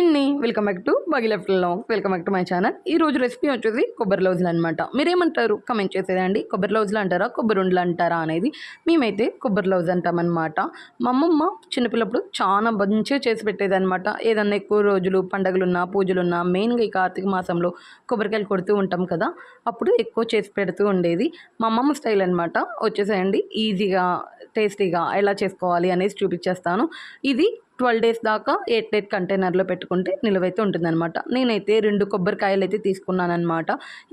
ఇన్ని welcome back to బగి long. Welcome back to my channel. ఈ రోజు రెసిపీ వచ్చేసి కొబ్బరి లౌజులు అనమాట మీరేమంటారు? కమెంట్ చేసేదండి. కొబ్బరి లౌజులు అంటారా? కొబ్బరి ఉండలు అంటారా అనేది మేమైతే కొబ్బరి లౌజ్ అంటామన్నమాట. మా అమ్మమ్మ చిన్నపిల్లప్పుడు చాలా మంచిగా చేసి పెట్టేది అనమాట ఏదన్నా ఎక్కువ రోజులు పండగలున్నా పూజలున్నా మెయిన్గా ఈ కార్తీక మాసంలో కొబ్బరికాయలు కొడుతూ ఉంటాం కదా అప్పుడు ఎక్కువ చేసి పెడుతూ ఉండేది. మా అమ్మమ్మ స్టైల్ అనమాట వచ్చేసేయండి ఈజీగా టేస్టీగా ఎలా చేసుకోవాలి అనేసి చూపించేస్తాను. ఇది ట్వెల్వ్ డేస్ దాకా ఎయిట్ ఎయిట్ కంటైనర్లో పెట్టుకుంటే నిలువైతే ఉంటుందన్నమాట. నేనైతే రెండు కొబ్బరికాయలు అయితే తీసుకున్నానమాట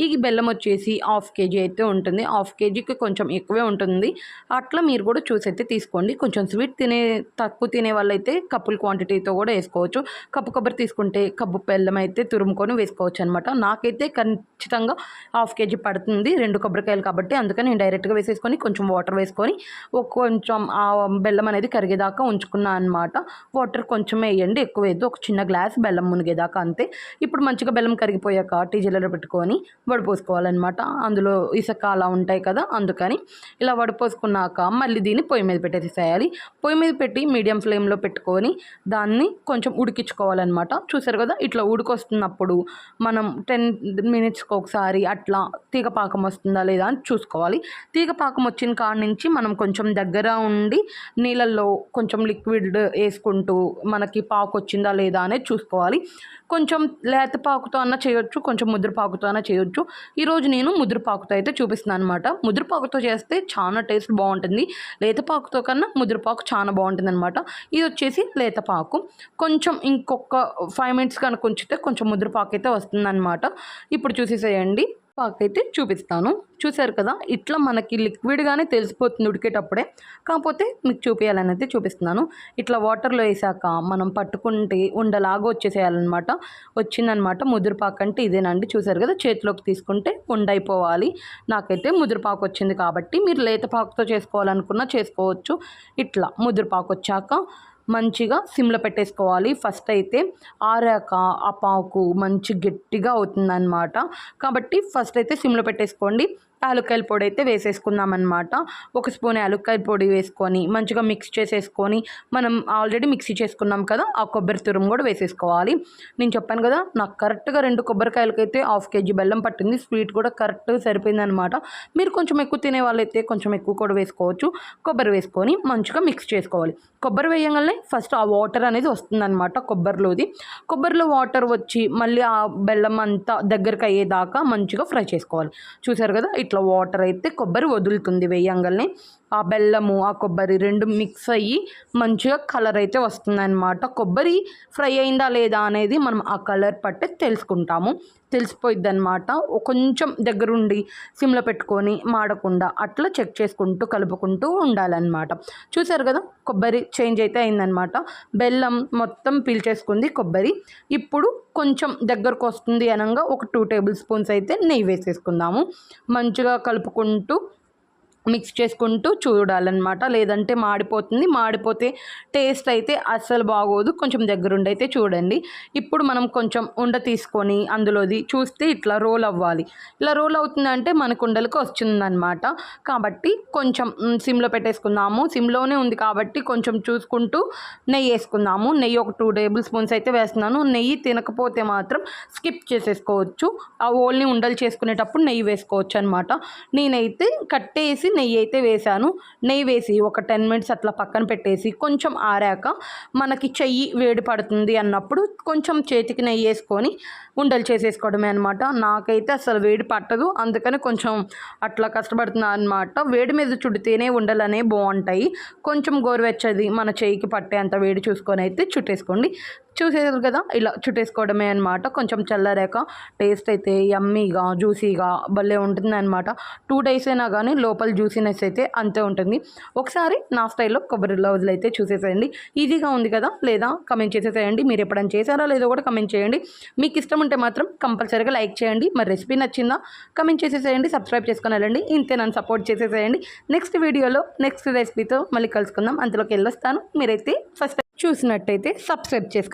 ఈ బెల్లం వచ్చేసి హాఫ్ కేజీ అయితే ఉంటుంది. హాఫ్ కేజీకి కొంచెం ఎక్కువే ఉంటుంది. అట్లా మీరు కూడా చూసి అయితే తీసుకోండి. కొంచెం స్వీట్ తినే తక్కువ తినే వాళ్ళైతే కప్పుల క్వాంటిటీతో కూడా వేసుకోవచ్చు. కప్పు కొబ్బరి తీసుకుంటే కప్పు బెల్లం అయితే తురుముకొని వేసుకోవచ్చు అనమాట నాకైతే ఖచ్చితంగా హాఫ్ కేజీ పడుతుంది రెండు కొబ్బరికాయలు కాబట్టి. అందుకని నేను డైరెక్ట్గా వేసేసుకొని కొంచెం వాటర్ వేసుకొని కొంచెం ఆ బెల్లం అనేది కరిగేదాకా ఉంచుకున్నాను అనమాట వాటర్ కొంచెం వేయండి ఎక్కువ వేయద్దు. ఒక చిన్న గ్లాస్ బెల్లం మునిగేదాకా అంతే. ఇప్పుడు మంచిగా బెల్లం కరిగిపోయాక టీ పెట్టుకొని వడిపోసుకోవాలన్నమాట అందులో ఇసుక అలా ఉంటాయి కదా అందుకని ఇలా వడిపోసుకున్నాక మళ్ళీ దీన్ని పొయ్యి మీద పెట్టేసేయాలి పొయ్యి మీద పెట్టి మీడియం ఫ్లేమ్లో పెట్టుకొని దాన్ని కొంచెం ఉడికించుకోవాలన్నమాట. చూసారు కదా ఇట్లా ఉడికొస్తున్నప్పుడు మనం టెన్ మినిట్స్కి ఒకసారి అట్లా తీగ పాకం వస్తుందా లేదా అని చూసుకోవాలి. తీగ పాకం వచ్చిన కాడ నుంచి మనం కొంచెం దగ్గర ఉండి నీళ్ళల్లో కొంచెం లిక్విడ్ వేసుకుంటూ మనకి పాకు వచ్చిందా లేదా అనేది చూసుకోవాలి. కొంచెం లేత పాకుతో అన్న చేయొచ్చు కొంచెం ముద్రపాకుతో అన్న చేయొచ్చు. ఈరోజు నేను ముద్రపాకుతో అయితే చూపిస్తున్నాను అనమాట ముద్రపాకుతో చేస్తే చాలా టేస్ట్ బాగుంటుంది. లేత పాకుతో కన్నా ముద్రపాకు చాలా బాగుంటుంది అనమాట ఇది వచ్చేసి లేత పాకు. కొంచెం ఇంకొక ఫైవ్ మినిట్స్ కనుక ఉంచితే కొంచెం ముద్రపాకు అయితే వస్తుందన్నమాట. ఇప్పుడు చూసేసేయండి. పాక్ అయితే చూపిస్తాను. చూసారు కదా? ఇట్లా మనకి లిక్విడ్గానే తెలిసిపోతుంది ఉడికేటప్పుడే. కాకపోతే మీకు చూపించాలని అయితే చూపిస్తున్నాను. ఇట్లా వాటర్లో వేసాక మనం పట్టుకుంటే ఉండలాగా వచ్చేసేయాలన్నమాట. వచ్చిందనమాట ముదురుపాకు అంటే ఇదేనండి. చూసారు కదా? చేతిలోకి తీసుకుంటే ఉండైపోవాలి. నాకైతే ముదురుపాకు వచ్చింది కాబట్టి మీరు లేత పాకుతో చేసుకోవాలనుకున్నా చేసుకోవచ్చు. ఇట్లా ముదురుపాకు వచ్చాక మంచిగా సిమ్లో పెట్టేసుకోవాలి. ఫస్ట్ అయితే ఆరాక ఆ పాకు మంచి గట్టిగా అవుతుందన్నమాట. కాబట్టి ఫస్ట్ అయితే సిమ్లో పెట్టేసుకోండి. యాలక్కాయల పొడి అయితే వేసేసుకుందాం అనమాట ఒక స్పూన్ యాలక్కాయ పొడి వేసుకొని మంచిగా మిక్స్ చేసేసుకొని మనం ఆల్రెడీ మిక్సీ చేసుకున్నాం కదా ఆ కొబ్బరి తురుము కూడా వేసేసుకోవాలి. నేను చెప్పాను కదా నాకు కరెక్ట్గా రెండు కొబ్బరికాయలకైతే హాఫ్ కేజీ బెల్లం పట్టింది. స్వీట్ కూడా కరెక్ట్ సరిపోయిందనమాట మీరు కొంచెం ఎక్కువ తినే వాళ్ళైతే కొంచెం ఎక్కువ కూడా వేసుకోవచ్చు. కొబ్బరి వేసుకొని మంచిగా మిక్స్ చేసుకోవాలి. కొబ్బరి వేయగానే ఫస్ట్ ఆ వాటర్ అనేది వస్తుందన్నమాట కొబ్బరిలోది. కొబ్బరిలో వాటర్ వచ్చి మళ్ళీ ఆ బెల్లం అంతా దగ్గరికి అయ్యేదాకా మంచిగా ఫ్రై చేసుకోవాలి. చూసారు కదా ఇట్లా వాటర్ అయితే కొబ్బరి వదులుతుంది వేయంగల్ని ఆ బెల్లము ఆ కొబ్బరి రెండు మిక్స్ అయ్యి మంచిగా కలర్ అయితే వస్తుందన్నమాట. కొబ్బరి ఫ్రై అయిందా లేదా అనేది మనం ఆ కలర్ పట్టే తెలుసుకుంటాము. తెలిసిపోయిద్ది అనమాట కొంచెం దగ్గరుండి సిమ్లో పెట్టుకొని మాడకుండా అట్లా చెక్ చేసుకుంటూ కలుపుకుంటూ ఉండాలన్నమాట. చూసారు కదా కొబ్బరి చేంజ్ అయితే అయిందనమాట బెల్లం మొత్తం పీల్చేసుకుంది కొబ్బరి. ఇప్పుడు కొంచెం దగ్గరకు వస్తుంది అనగా ఒక టూ టేబుల్ స్పూన్స్ అయితే నెయ్యి వేసేసుకుందాము. మంచిగా కలుపుకుంటూ మిక్స్ చేసుకుంటూ చూడాలన్నమాట. లేదంటే మాడిపోతుంది. మాడిపోతే టేస్ట్ అయితే అస్సలు బాగోదు. కొంచెం దగ్గరుండి అయితే చూడండి. ఇప్పుడు మనం కొంచెం ఉండ తీసుకొని అందులోది చూస్తే ఇట్లా రోల్ అవ్వాలి. ఇలా రోల్ అవుతుందంటే మనకు ఉండలకు వస్తుందన్నమాట. కాబట్టి కొంచెం సిమ్లో పెట్టేసుకుందాము. సిమ్లోనే ఉంది కాబట్టి కొంచెం చూసుకుంటూ నెయ్యి వేసుకుందాము. నెయ్యి ఒక టూ టేబుల్ స్పూన్స్ అయితే వేస్తున్నాను. నెయ్యి తినకపోతే మాత్రం స్కిప్ చేసేసుకోవచ్చు. ఆ ఓల్ని ఉండలు చేసుకునేటప్పుడు నెయ్యి వేసుకోవచ్చు అనమాట నేనైతే కట్టేసి నెయ్యి అయితే వేసాను నెయ్యి వేసి ఒక టెన్ మినిట్స్ అట్లా పక్కన పెట్టేసి కొంచెం ఆరాక మనకి చెయ్యి వేడి పడుతుంది అన్నప్పుడు కొంచెం చేతికి నెయ్యి వేసుకొని ఉండలు చేసేసుకోవడమే అనమాట నాకైతే అసలు వేడి పట్టదు. అందుకని కొంచెం అట్లా కష్టపడుతున్నా అనమాట వేడి మీద చుడితేనే ఉండలు అనేవి బాగుంటాయి. కొంచెం గోరువెచ్చది మన చేయికి పట్టే అంత వేడి చూసుకొని అయితే చుట్టేసుకోండి. చూసేది కదా? ఇలా చుట్టేసుకోవడమే అనమాట కొంచెం చల్లారాక టేస్ట్ అయితే యమ్మీగా జ్యూసీగా భలే ఉంటుంది అనమాట టూ డేస్ అయినా కానీ లోపల జ్యూసీనెస్ అయితే అంతే ఉంటుంది. ఒకసారి నా స్టైల్లో కొబ్బరి లవ్జ్లు అయితే చూసేసేయండి. ఈజీగా ఉంది కదా? లేదా కమెంట్ చేసేసేయండి. మీరు ఎప్పుడైనా చేశారా లేదో కూడా కమెంట్ చేయండి. మీకు ఇష్టం ఉంటే మాత్రం కంపల్సరీగా లైక్ చేయండి. మరి రెసిపీ నచ్చిందా? కమెంట్ చేసేసేయండి. సబ్స్క్రైబ్ చేసుకుని వెళ్ళండి. ఇంతే నన్ను సపోర్ట్ చేసేసేయండి. నెక్స్ట్ వీడియోలో నెక్స్ట్ రెసిపీతో మళ్ళీ కలుసుకుందాం. అంతలోకి వెళ్ళొస్తాను. మీరైతే ఫస్ట్ చూసినట్టయితే సబ్స్క్రైబ్ చేసుకుని